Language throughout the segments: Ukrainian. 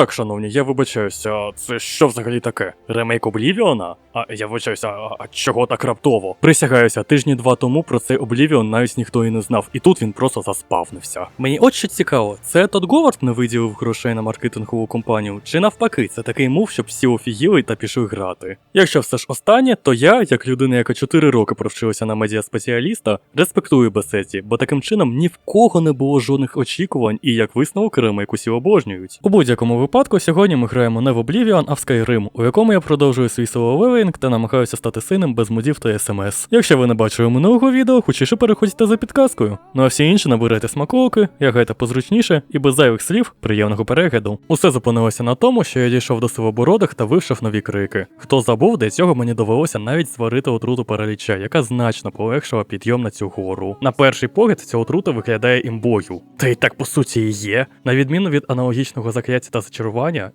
Так, шановні, я вибачаюся, це що взагалі таке? Ремейк Облівіона? А я вибачаюся, а, чого так раптово? Присягаюся, тижні два тому про цей Облівіон навіть ніхто і не знав, і тут він просто заспавнився. Мені от що цікаво, це Тодд Говард не виділив грошей на маркетингову компанію, чи навпаки, це такий мув, щоб всі офігіли та пішли грати. Якщо все ж останнє, то я, як людина, яка 4 роки провчилася на медіаспеціаліста, респектую Бесеті, бо таким чином ні в кого не було жодних очікувань і як висновок ремейк усі обожнюють. У будь-якому випадку сьогодні ми граємо не в Oblivion, а в Skyrim, у якому я продовжую свій соло-левелінг та намагаюся стати синим без модів та смс. Якщо ви не бачили минулого відео, хочіше переходьте за підказкою. Ну а всі інші набирайте смаколики, ягайте позручніше і без зайвих слів приємного перегляду. Усе зупинилося на тому, що я дійшов до сивобородих та вившив нові крики. Хто забув, для цього мені довелося навіть сварити отруту параліча, яка значно полегшила підйом на цю гору. На перший погляд, ця отрута виглядає імбою. Та й так по суті і є. На відміну від аналогічного закляття та зачарування,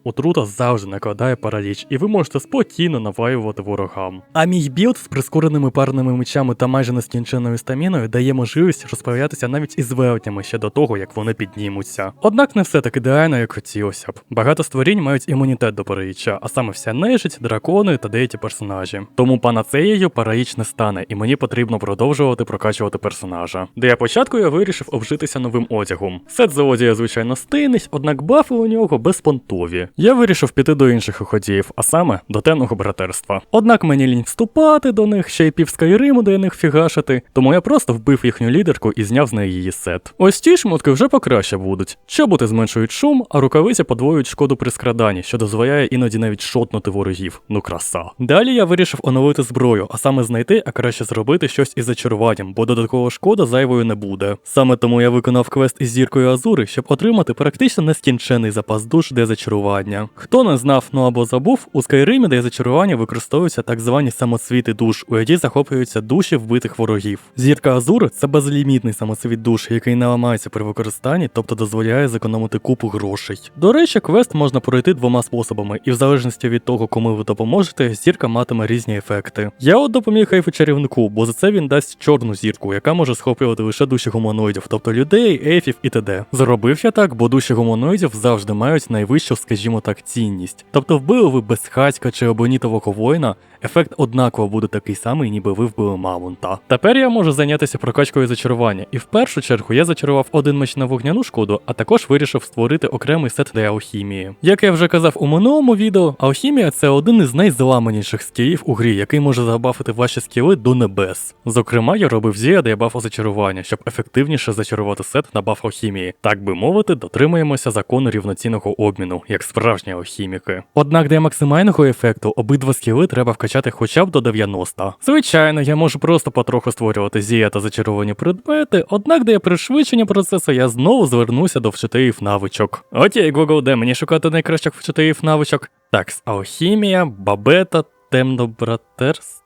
отрута завжди накладає параліч, і ви можете спокійно наваювати ворогам. А мій білд з прискореними парними мечами та майже нескінченною стаміною дає можливість розправлятися навіть із велетнями ще до того, як вони піднімуться. Однак не все так ідеально, як хотілося б. Багато створінь мають імунітет до параліча, а саме вся нежить, дракони та деякі персонажі. Тому панацеєю параліч не стане, і мені потрібно продовжувати прокачувати персонажа. Для початку я вирішив обжитися новим одягом. Сет злодія, звичайно, стильний, однак бафи у нього безпонтові. Я вирішив піти до інших ходіїв, а саме до темного братерства. Однак мені лінь вступати до них, ще й пів Скайриму до них фігашити, тому я просто вбив їхню лідерку і зняв з неї її сет. Ось ті шмотки вже покраще будуть. Чоботи зменшують шум, а рукавиці подвоюють шкоду при скраданні, що дозволяє іноді навіть шотнути ворогів. Ну краса. Далі я вирішив оновити зброю, а саме знайти, а краще зробити щось із зачаруванням, бо додаткова шкода зайвою не буде. Саме тому я виконав квест із зіркою Азури, щоб отримати практично нескінчений запас душ для зачарування. Хто не знав, ну або забув, у Скайримі для зачарування використовуються так звані самоцвіти душ, у які захоплюються душі вбитих ворогів. Зірка Азури це безлімітний самоцвіт душ, який не ламається при використанні, тобто дозволяє зекономити купу грошей. До речі, квест можна пройти двома способами, і в залежності від того, кому ви допоможете, зірка матиме різні ефекти. Я от допоміг хайфу чарівнику, бо за це він дасть чорну зірку, яка може схоплювати лише душі гуманоїдів, тобто людей, ейфів і т.д. Зробив я так, бо душі гуманоїдів завжди мають найвищу, скажімо так, цінність. Тобто вбили ви безхатька чи обонітового воїна, ефект однаково буде такий самий, ніби ви вбили мамонта. Тепер я можу зайнятися прокачкою зачарування, і в першу чергу я зачарував один меч на вогняну шкоду, а також вирішив створити окремий сет для алхімії. Як я вже казав у минулому відео, алхімія це один із найзламаніших скілів у грі, який може забафити ваші скіли до небес. Зокрема, я робив зія для бафу зачарування, щоб ефективніше зачарувати сет на баф алхімії. Так би мовити, дотримуємося закону рівноцінного обміну, як справжні алхіміки. Однак для максимального ефекту обидва скіли треба вкачати хоча б до 90. Звичайно, я можу просто потроху створювати зія та зачаровані предмети, однак для пришвидшення процесу я знову звернуся до вчителів навичок. Окей, Google, де мені шукати найкращих вчителів навичок? Так, алхімія, бабета, темнобратерство.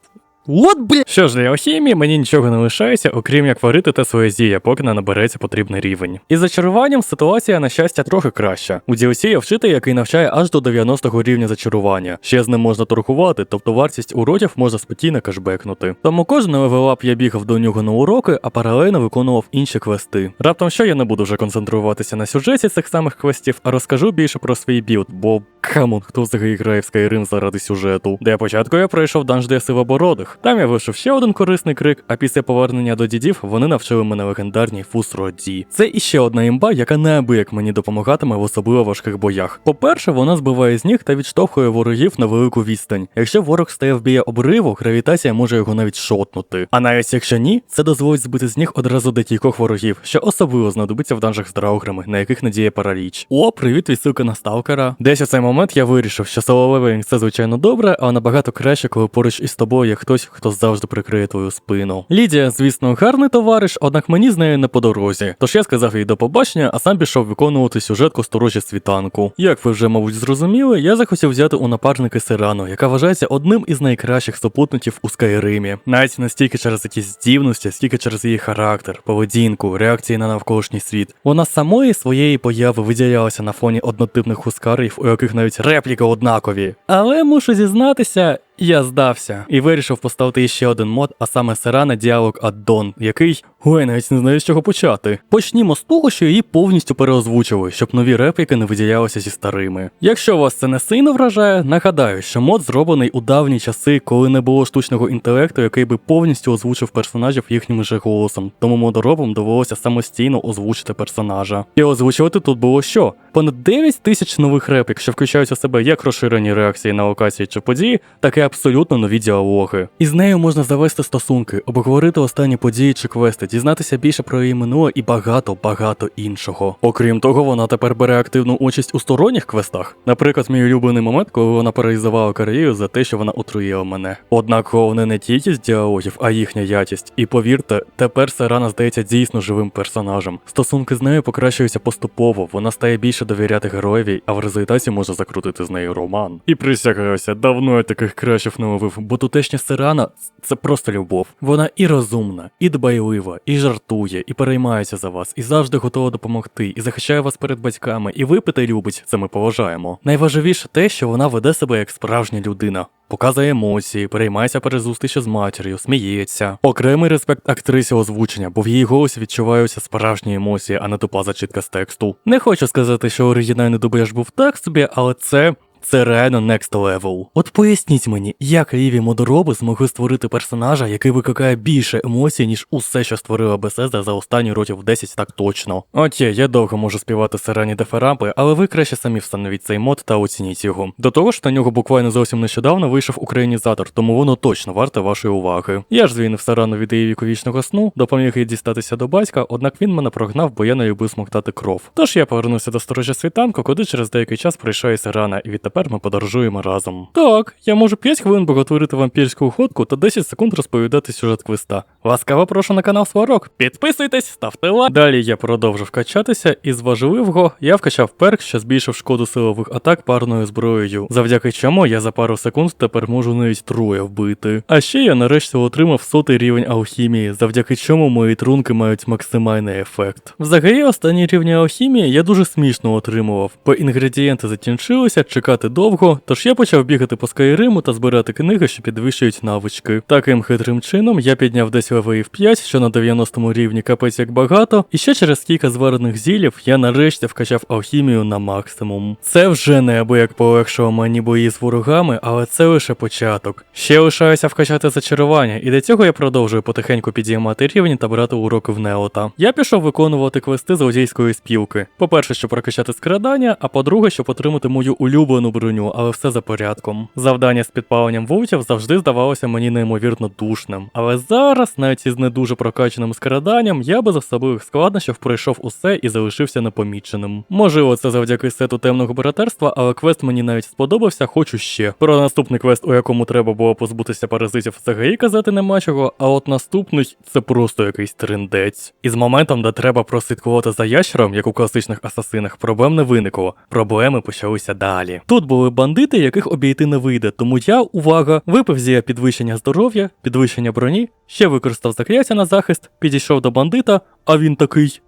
От бля! Що ж, для алхімії мені нічого не лишається, окрім як варити те своє зія, поки не набереться потрібний рівень. Із зачаруванням ситуація, на щастя, трохи краща. У DLC є вчитель, який навчає аж до 90-го рівня зачарування. Ще з ним можна торгувати, тобто вартість уроків можна спокійно кешбекнути. Тому кожен левелап я бігав до нього на уроки, а паралельно виконував інші квести. Раптом що я не буду вже концентруватися на сюжеті цих самих квестів, а розкажу більше про свій білд, бо камон, хто взагалі грає в Skyrim заради сюжету. Для початку я пройшов данж для сивобородих. Там я вийшов ще один корисний крик, а після повернення до дідів вони навчили мене легендарній фусроді. Це іще одна імба, яка неабияк мені допомагатиме в особливо важких боях. По-перше, вона збиває з ніг та відштовхує ворогів на велику відстань. Якщо ворог стає в біля обриву, гравітація може його навіть шотнути. А навіть якщо ні, це дозволить збити з ніг одразу декількох ворогів, що особливо знадобиться в данжах з драуграми, на яких надіє параліч. О, привіт, відсилка на сталкера. Десь у цей момент я вирішив, що соло-левелінг це звичайно добре, а набагато краще, коли поруч із тобою є хтось, хто завжди прикриє твою спину. Лідія, звісно, гарний товариш, однак мені з нею не по дорозі. Тож я сказав їй до побачення, а сам пішов виконувати сюжетку сторожі світанку. Як ви вже, мабуть, зрозуміли, я захотів взяти у напарники Сирану, яка вважається одним із найкращих супутників у Скайримі. Навіть не стільки через якісь здібності, стільки через її характер, поведінку, реакції на навколишній світ. Вона самої своєї появи виділялася на фоні однотипних хускарів, у яких навіть репліки однакові. Але мушу зізнатися, Я здався і вирішив поставити ще один мод, а саме Серана Діалог Аддон, який. Ой, навіть не знаю з чого почати. Почнімо з того, що її повністю переозвучили, щоб нові репліки не виділялися зі старими. Якщо вас це не сильно вражає, нагадаю, що мод зроблений у давні часи, коли не було штучного інтелекту, який би повністю озвучив персонажів їхнім же голосом, тому модоробам довелося самостійно озвучити персонажа. І озвучувати тут було що? Понад 9 тисяч нових реплік, що включають у себе як розширені реакції на локації чи події, так і абсолютно нові діалоги. І з нею можна завести стосунки, обговорити останні події чи квести, дізнатися більше про її минуле і багато багато іншого. Окрім того, вона тепер бере активну участь у сторонніх квестах. Наприклад, мій улюблений момент, коли вона паралізувала Корею за те, що вона отруїла мене. Однак головне не кількість діалогів, а їхня якість. І повірте, тепер Сарана здається дійсно живим персонажем. Стосунки з нею покращуються поступово, вона стає більше довіряти героєві, а в результаті може закрутити з нею роман. І присягаюся, давно я таких кращих не ловив, бо тутешня Сирана це просто любов. Вона і розумна, і дбайлива, і жартує, і переймається за вас, і завжди готова допомогти, і захищає вас перед батьками, і випити любить, це ми поважаємо. Найважливіше те, що вона веде себе як справжня людина. Показує емоції, переймається перед зустрічю з матір'ю, сміється. Окремий респект актрисі озвучення, бо в її голосі відчуваються справжні емоції, а не тупа зачитка з тексту. Не хочу сказати, що оригінальний дубляж був так собі, але це. Це реально next level. От поясніть мені, як ліві модороби змогли створити персонажа, який викликає більше емоцій, ніж усе, що створила Bethesda за останні років 10 так точно. Окей, я довго можу співати сирені деферампи, але ви краще самі встановіть цей мод та оцініть його. До того ж, на нього буквально зовсім нещодавно вийшов українізатор, тому воно точно варте вашої уваги. Я ж звільнив Сарану від її віковічного сну, допоміг їй дістатися до батька, однак він мене прогнав, бо я не любив смоктати кров. Тож я повернувся до сторожа світанку, куди через деякий час прийшла і Сарана, і відтепер ми подорожуємо разом. Так, я можу 5 хвилин боготворити вампірську охотку та 10 секунд розповідати сюжет квеста. Ласкаво прошу на канал Сварок. Підписуйтесь, ставте лайк. Далі я продовжив качатися, і з важливого я вкачав перк, що збільшив шкоду силових атак парною зброєю, завдяки чому я за пару секунд тепер можу навіть троє вбити. А ще я нарешті отримав сотий рівень алхімії, завдяки чому мої трунки мають максимальний ефект. Взагалі, останні рівні алхімії я дуже смішно отримував, бо інгредієнти закінчилися, чекати довго, тож я почав бігати по Скайриму та збирати книги, що підвищують навички. Таким хитрим чином я підняв десь левелів 5, що на 90 рівні капець як багато, і ще через кілька зварених зілів я нарешті вкачав алхімію на максимум. Це вже неабияк полегшило мені бої з ворогами, але це лише початок. Ще лишаюся вкачати зачарування, і для цього я продовжую потихеньку підіймати рівні та брати уроки в Неота. Я пішов виконувати квести злодійської спілки. По-перше, щоб прокачати скрадання, а по-друге, щоб отримати мою улюблену броню, але все за порядком. Завдання з підпаленням вултів завжди здавалося мені неймовірно душним. Але зараз, навіть із не дуже прокачаним скраданням, я без особливих складнощів пройшов усе і залишився непоміченим. Можливо, це завдяки сету темного братерства, але квест мені навіть сподобався, хочу ще. Про наступний квест, у якому треба було позбутися паразитів, взагалі казати нема чого, а от наступний це просто якийсь трендець. І з моментом, де треба прослідкувати за ящером, як у класичних асасинах, проблем не виникло. Проблеми почалися далі. Тут були бандити, яких обійти не вийде, тому я, увага, випив зія підвищення здоров'я, підвищення броні, ще використав закляття на захист, підійшов до бандита, а він такий.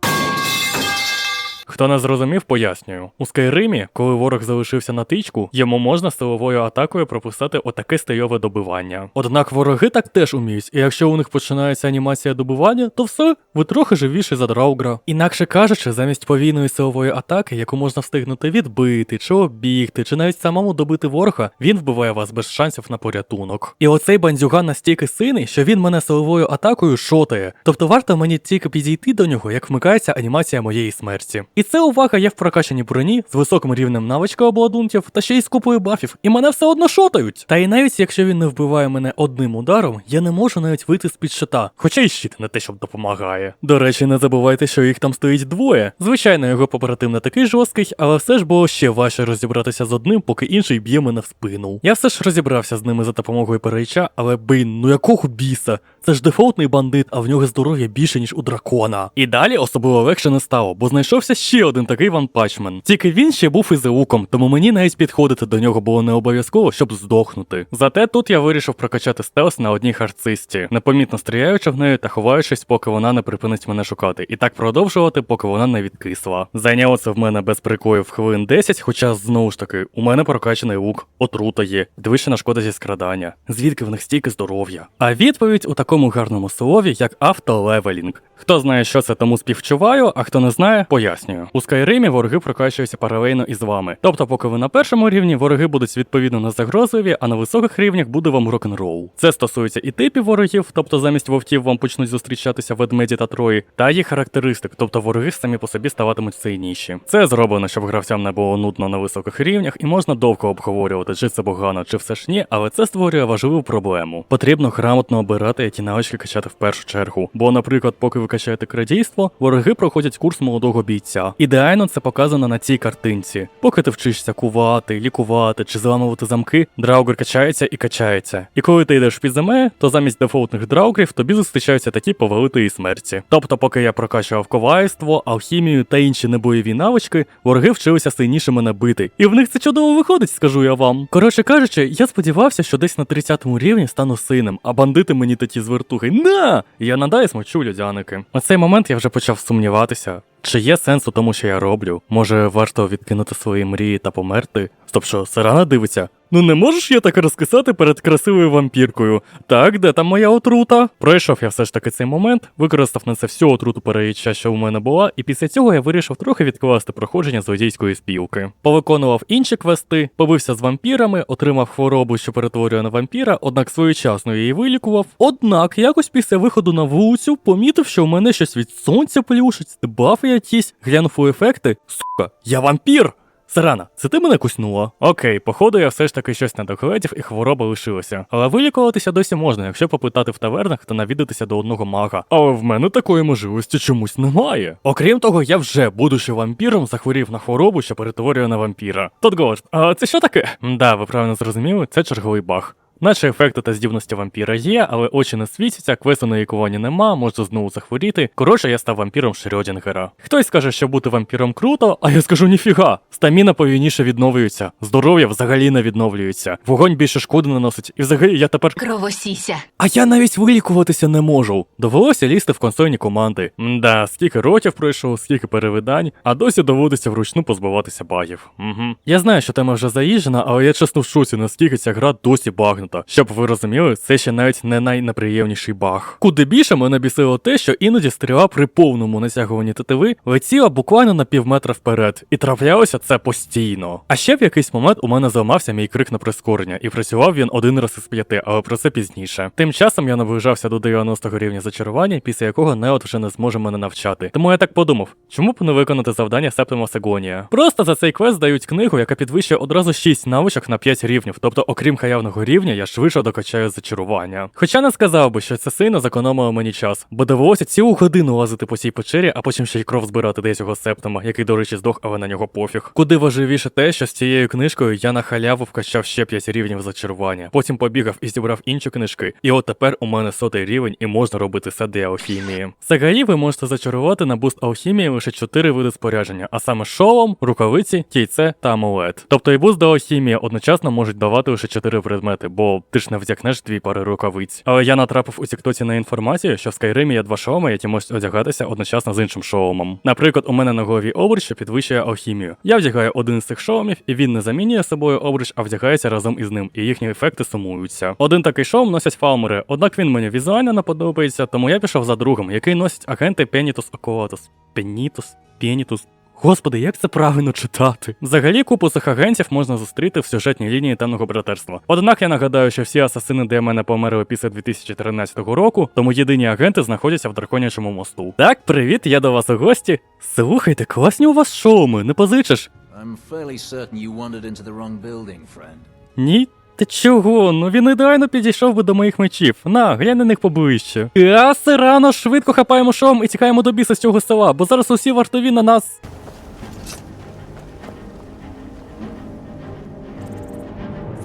Хто не зрозумів, пояснюю. У Скайримі, коли ворог залишився на тичку, йому можна силовою атакою прописати отаке стейове добивання. Однак вороги так теж уміють, і якщо у них починається анімація добивання, то все, ви трохи живіші за драугра. Інакше кажучи, замість повійної силової атаки, яку можна встигнути відбити, чи обігти, чи навіть самому добити ворога, він вбиває вас без шансів на порятунок. І оцей бандюган настільки сильний, що він мене силовою атакою шотає. Тобто варто мені тільки підійти до нього, як вмикається анімація моєї смерті. Це увага є в прокачаній броні з високим рівнем навичка обладунків та ще й з купою бафів, і мене все одно шотають. Та й навіть якщо він не вбиває мене одним ударом, я не можу навіть вийти з під щита, хоча й щит не те, щоб допомагає. До речі, не забувайте, що їх там стоїть двоє. Звичайно, його побратим не такий жорсткий, але все ж було ще важче розібратися з одним, поки інший б'є мене в спину. Я все ж розібрався з ними за допомогою перейча, але блін, ну якого біса? Це ж дефолтний бандит, а в нього здоров'я більше, ніж у дракона. І далі особливо легше не стало, бо знайшовся ще один такий ванпачмен. Тільки він ще був із луком, тому мені навіть підходити до нього було не обов'язково, щоб здохнути. Зате тут я вирішив прокачати стелс на одній харцисті, непомітно стріляючи в неї та ховаючись, поки вона не припинить мене шукати, і так продовжувати, поки вона не відкисла. Зайняло це в мене без прикоїв хвилин 10, хоча знову ж таки, у мене прокачаний лук, отрута є, двічна шкода зі скрадання. Звідки в них стільки здоров'я? А відповідь у такому гарному слові, як автолевелінг. Хто знає, що це, тому співчуваю, а хто не знає, пояснюю. У Скайримі вороги прокачуються паралельно із вами. Тобто, поки ви на першому рівні, вороги будуть відповідно не загрозливі, а на високих рівнях буде вам рок-н-рол. Це стосується і типів ворогів, тобто замість вовків вам почнуть зустрічатися ведмеді та трої, та їх характеристик, тобто вороги самі по собі ставатимуть сильніші. Це зроблено, щоб гравцям не було нудно на високих рівнях, і можна довго обговорювати, чи це погано, чи все ж ні, але це створює важливу проблему. Потрібно грамотно обирати, які навички качати в першу чергу. Бо, наприклад, поки ви качаєте крадійство, вороги проходять курс молодого бійця. Ідеально це показано на цій картинці. Поки ти вчишся кувати, лікувати чи зламувати замки, драугер качається і качається. І коли ти йдеш в підземелля, то замість дефолтних драугерів тобі зустрічаються такі повелителі смерті. Тобто, поки я прокачував ковальство, алхімію та інші небойові навички, вороги вчилися сильніше мене бити. І в них це чудово виходить, скажу я вам. Коротше кажучи, я сподівався, що десь на 30 рівні стану синим, а бандити мені такі звертухи. На! Я надалі смочу людяники. У цей момент я вже почав сумніватися. Чи є сенс у тому, що я роблю? Може, варто відкинути свої мрії та померти? Стоп, що, Сарана дивиться? Ну не можеш я так розкисати перед красивою вампіркою. Так, де там моя отрута? Пройшов я все ж таки цей момент, використав на це всю отруту переїча, що у мене була, і після цього я вирішив трохи відкласти проходження злодійської спілки. Повиконував інші квести, побився з вампірами, отримав хворобу, що перетворює на вампіра, однак своєчасно її вилікував. Однак, якось після виходу на вулицю помітив, що у мене щось від сонця плюшить, дебафи якісь, глянув у ефекти. Сука, я вампір! Сарана, це ти мене куснула? Окей, походу я все ж таки щось не догледів і хвороба лишилася. Але вилікуватися досі можна, якщо попитати в тавернах та навідатися до одного мага. Але в мене такої можливості чомусь немає. Окрім того, я вже, будучи вампіром, захворів на хворобу, що перетворює на вампіра. Тот голос, а це що таке? Да, ви правильно зрозуміли, це черговий баг. Наче ефекти та здібності вампіра є, але очі не світяться, квесту на лікування нема, можу знову захворіти. Коротше, я став вампіром Шрёдінгера. Хтось скаже, що бути вампіром круто, а я скажу ніфіга. Стаміна повільніше відновлюється, здоров'я взагалі не відновлюється. Вогонь більше шкоди наносить, і взагалі я тепер. Кровосіся. А я навіть вилікуватися не можу. Довелося лізти в консольні команди. Мда, скільки років пройшло, скільки перевидань, а досі доводиться вручну позбиватися багів. Угу. Я знаю, що тема вже заїжджена, але я чесно в шоці, наскільки ця гра досі багнута. Щоб ви розуміли, це ще навіть не найнеприємніший баг. Куди більше мене бісило те, що іноді стріла при повному натягуванні тетиви летіла буквально на півметра вперед, і траплялося це постійно. А ще в якийсь момент у мене зламався мій крик на прискорення, і працював він один раз із п'яти, але про це пізніше. Тим часом я наближався до 90-го рівня зачарування, після якого Неот вже не зможе мене навчати. Тому я так подумав, чому б не виконати завдання Септима Сегонія? Просто за цей квест дають книгу, яка підвищує одразу 6 навичок на 5 рівнів. Тобто, окрім хаявного рівня, я швидше докачаю зачарування. Хоча не сказав би, що це сильно зекономило мені час, бо довелося цілу годину лазити по цій печері, а потім ще й кров збирати десь його септима, який, до речі, здох, але на нього пофіг. Куди важливіше те, що з цією книжкою я на халяву вкачав ще 5 рівнів зачарування. Потім побігав і зібрав інші книжки. І от тепер у мене сотий рівень і можна робити для алхімії. Взагалі ви можете зачарувати на буст алхімії лише 4 види спорядження, а саме шолом, рукавиці, кільце та амулет. Тобто і буст до алхімії одночасно можуть давати лише 4 предмети, бо ти ж не вдягнеш дві пари рукавиць. Але я натрапив у Тіктоці на інформацію, що в Скайримі є два шоломи, які можуть одягатися одночасно з іншим шоломом. Наприклад, у мене на голові обруч, що підвищує алхімію. Я вдягаю один з цих шоломів, і він не замінює собою обруч, а вдягається разом із ним, і їхні ефекти сумуються. Один такий шолом носять фалмери, однак він мені візуально не подобається, тому я пішов за другим, який носять агенти Пенітус Околатус. Пенітус, Пенітус. Господи, як це правильно читати? Взагалі, купу цих агентів можна зустріти в сюжетній лінії темного братерства. Однак я нагадаю, що всі асасини для мене померли після 2013 року, тому єдині агенти знаходяться в драконячому мосту. Так, привіт, я до вас у гості. Слухайте, класні у вас шоуми, не позичиш? I'm fairly certain you wandered into the wrong building, friend. Ні. Ти чого? Ну він ідеально підійшов би до моїх мечів. На, глянь на них поближче. А, рано, швидко хапаємо шоум і тікаємо до біса з цього села, бо зараз усі вартові на нас.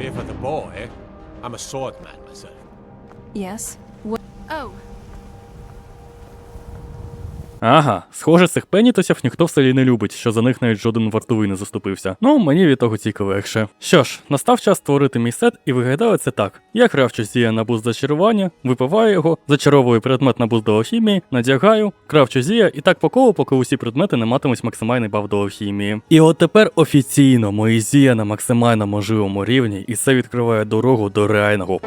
Fear for the boy? I'm a swordman myself. Yes. Ага, схоже, цих пенітосів ніхто в селі не любить, що за них навіть жоден вартовий не заступився. Ну, мені від того тільки легше. Що ж, настав час створити мій сет, і виглядає це так: я кравчу зія на буст зачарування, випиваю його, зачаровую предмет на буст до алхімії, надягаю, кравчу зія, і так по колу, поки усі предмети не матимуть максимальний баф до алхімії. І от тепер офіційно мої зія на максимально можливому рівні, і це відкриває дорогу до реального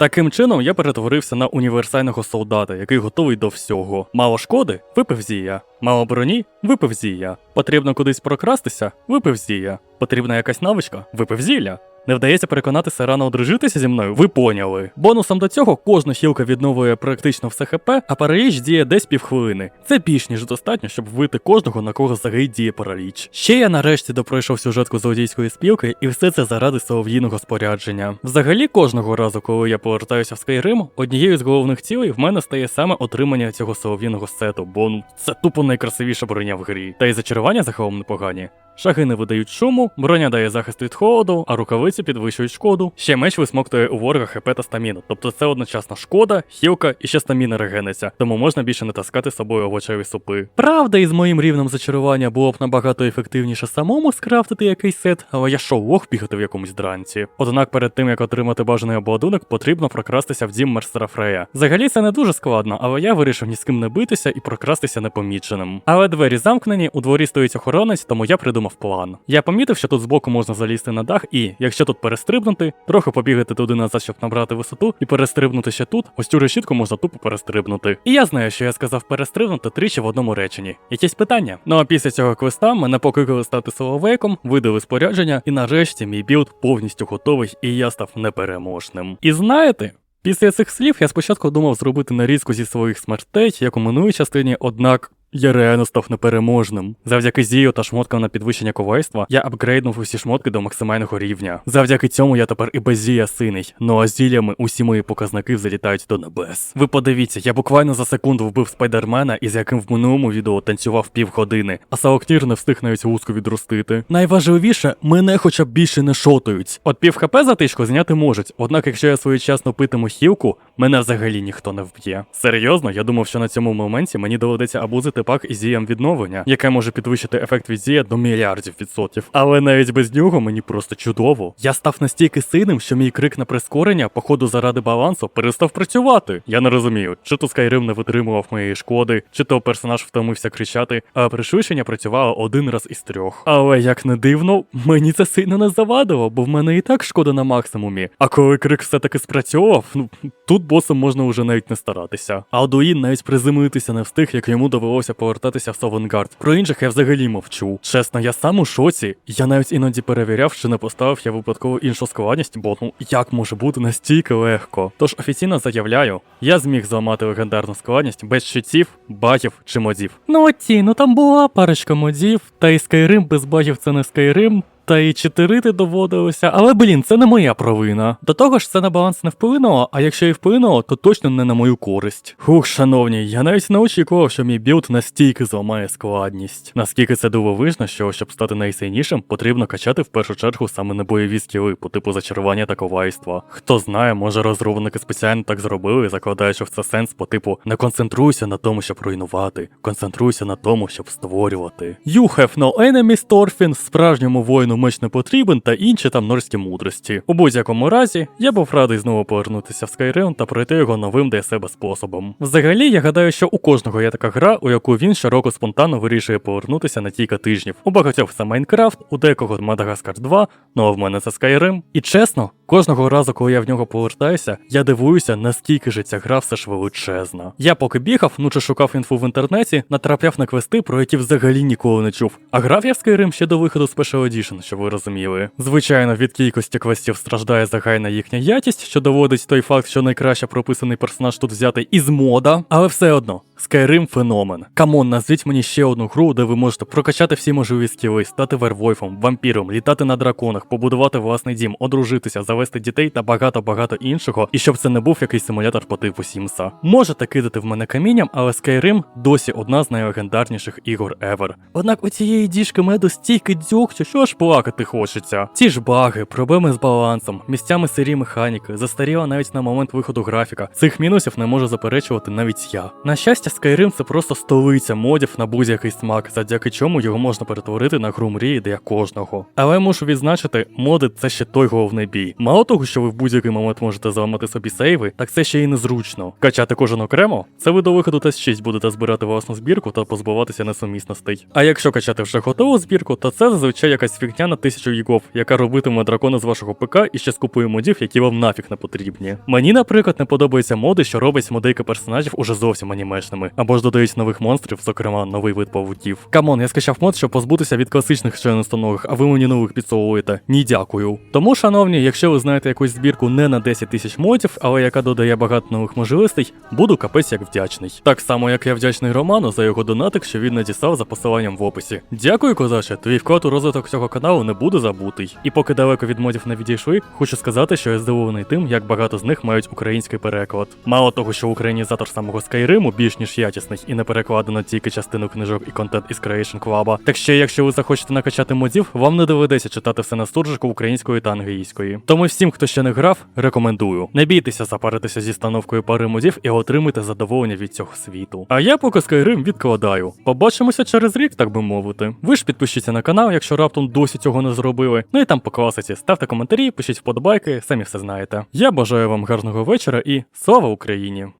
Таким чином я перетворився на універсального солдата, який готовий до всього. Мало шкоди випив зія. Мало броні випив зія. Потрібно кудись прокрастися випив зія. Потрібна якась навичка випив зілля. Не вдається переконатися рано одружитися зі мною, ви поняли. Бонусом до цього кожна хілка відновлює практично все ХП, а параліч діє десь півхвилини. Це більш ніж достатньо, щоб вбити кожного, на кого загить діє параліч. Ще я нарешті допройшов сюжетку злодійської спілки, і все це заради солов'їного спорядження. Взагалі, кожного разу, коли я повертаюся в Skyrim, однією з головних цілей в мене стає саме отримання цього солов'їного сету, бо ну це тупо найкрасивіша броня в грі. Та й зачарування загалом непогані. Шаги не видають шуму, броня дає захист від холоду, а рукавиці підвищують шкоду. Ще меч висмоктує у ворога хп та стаміну. Тобто це одночасно шкода, хілка і ще стаміна регенеться, тому можна більше не таскати з собою овочеві супи. Правда, із моїм рівнем зачарування було б набагато ефективніше самому скрафтити якийсь сет, але я що лох бігати в якомусь дранці. Однак перед тим як отримати бажаний обладунок, потрібно прокрастися в дім Мерсера Фрея. Взагалі це не дуже складно, але я вирішив ні з ким не битися і прокрастися непоміченим. Але двері замкнені, у дворі стоїть охоронець, тому я придумав план. Я помітив, що тут збоку можна залізти на дах, і якщо тут перестрибнути, трохи побігати туди назад, щоб набрати висоту, і перестрибнути ще тут, ось цю решітку можна тупо перестрибнути. І я знаю, що я сказав перестрибнути тричі в одному реченні. Якісь питання? Ну а після цього квеста мене покликали стати соловейком, видали спорядження, і нарешті мій білд повністю готовий, і я став непереможним. І знаєте? Після цих слів я спочатку думав зробити нарізку зі своїх смертей, як у минулій частині, однак я реально став непереможним. Завдяки зію та шмоткам на підвищення ковальства я апгрейднув усі шмотки до максимального рівня. Завдяки цьому я тепер і без синий. Ну а зіллями усі мої показники залітають до небес. Ви подивіться, я буквально за секунду вбив спайдермена, із яким в минулому відео танцював півгодини, а Саоктір не встиг навіть вузку відростити. Найважливіше, мене хоча б більше не шотують. От пів хп затичку зняти можуть, однак якщо я своєчасно питиму хілку, мене взагалі ніхто не вб'є. Серйозно, я думав, що на цьому моменті мені доведеться абузити пак із зієм відновлення, яке може підвищити ефект від зія до мільярдів відсотків. Але навіть без нього мені просто чудово. Я став настільки сильним, що мій крик на прискорення, походу заради балансу, перестав працювати. Я не розумію, чи то Skyrim не витримував моєї шкоди, чи то персонаж втомився кричати, а пришвидшення працювало один раз із трьох. Але як не дивно, мені це сильно не завадило, бо в мене і так шкода на максимумі. А коли крик все-таки спрацьовував, ну тут босом можна вже навіть не старатися. Алдуїн навіть приземлитися не встиг, як йому довелося повертатися в Совенгард. Про інших я взагалі мовчу. Чесно, я сам у шоці. Я навіть іноді перевіряв, чи не поставив я випадково іншу складність, бо ну як може бути настільки легко. Тож офіційно заявляю, я зміг зламати легендарну складність без щитів, багів чи модів. Ну оті, ну там була парочка модів, та і Skyrim без багів це не Skyrim. Та і читерити доводилося, але блін, це не моя провина. До того ж, це на баланс не вплинуло, а якщо і вплинуло, то точно не на мою користь. Хух, шановні, я навіть не очікував, що мій білд настільки зламає складність. Наскільки це дивовижно, що щоб стати найсильнішим, потрібно качати в першу чергу саме на бойові скіли по типу зачарування та ковайства. Хто знає, може розробники спеціально так зробили, закладаючи в це сенс по типу не концентруйся на тому, щоб руйнувати, концентруйся на тому, щоб створювати. You have no enemies, Торфін, справжньому воїну меч потрібен та інші там норські мудрості. У будь-якому разі, я був радий знову повернутися в Skyrim та пройти його новим для себе способом. Взагалі, я гадаю, що у кожного є така гра, у яку він щороку спонтанно вирішує повернутися на кілька тижнів. У багатьох це Майнкрафт, у декого Мадагаскар 2, ну а в мене це Skyrim. І чесно, кожного разу, коли я в нього повертаюся, я дивуюся, наскільки же ця гра все ж величезна. Я поки бігав, ну чи шукав інфу в інтернеті, натрапляв на квести, про які взагалі ніколи не чув. А грав я в Skyrim ще до виходу Special Edition, щоб ви розуміли. Звичайно, від кількості квестів страждає загальна їхня якість, що доводить той факт, що найкраще прописаний персонаж тут взятий із мода, але все одно. Skyrim феномен. Камон, назвіть мені ще одну гру, де ви можете прокачати всі можливі скіли, стати вервольфом, вампіром, літати на драконах, побудувати власний дім, одружитися, завести дітей та багато-багато іншого, і щоб це не був якийсь симулятор по типу Сімса. Можете кидати в мене камінням, але Skyrim досі одна з найлегендарніших ігор ever. Однак у цієї діжки меду стільки дзьогтю, що аж плакати хочеться. Ці ж баги, проблеми з балансом, місцями сирі механіки, застаріла навіть на момент виходу графіка. Цих мінусів не можу заперечувати навіть я. На щастя, Нарешті Skyrim це просто столиця модів на будь-який смак, завдяки чому його можна перетворити на гру мрії для кожного. Але мушу відзначити, моди це ще той головний бій. Мало того, що ви в будь-який момент можете зламати собі сейви, так це ще й незручно. Качати кожен окремо, це ви до виходу тест 6 будете збирати власну збірку та позбуватися несумісностей. А якщо качати вже готову збірку, то це зазвичай якась фігня на тисячу гігов, яка робитиме дракона з вашого ПК і ще з купою модів, які вам нафіг не потрібні. Мені, наприклад, не подобаються моди, що роблять модейки персонажів уже зовсім анімешними, або ж додають нових монстрів, зокрема новий вид павуків. Камон, я скачав мод, щоб позбутися від класичних членостоногих, а ви мені нових підсовуєте. Ні, дякую. Тому, шановні, якщо ви знаєте якусь збірку не на 10 тисяч модів, але яка додає багато нових можливостей, буду капець як вдячний. Так само, як я вдячний Роману за його донатик, що він надіслав за посиланням в описі. Дякую, козаче, твій вклад у розвиток цього каналу не буде забутий. І поки далеко від модів не відійшли, хочу сказати, що я здивований тим, як багато з них мають український переклад. Мало того, що українізатор самого Скайриму більш ніж якісний і не перекладено тільки частину книжок і контент із Creation Club. Так ще, якщо ви захочете накачати модів, вам не доведеться читати все на суржику української та англійської. Тому всім, хто ще не грав, рекомендую. Не бійтеся запаритися зі становкою пари модів і отримайте задоволення від цього світу. А я поки Skyrim відкладаю. Побачимося через рік, так би мовити. Ви ж підпишіться на канал, якщо раптом досі цього не зробили. Ну і там по класиці ставте коментарі, пишіть вподобайки, самі все знаєте. Я бажаю вам гарного вечора і слава Україні!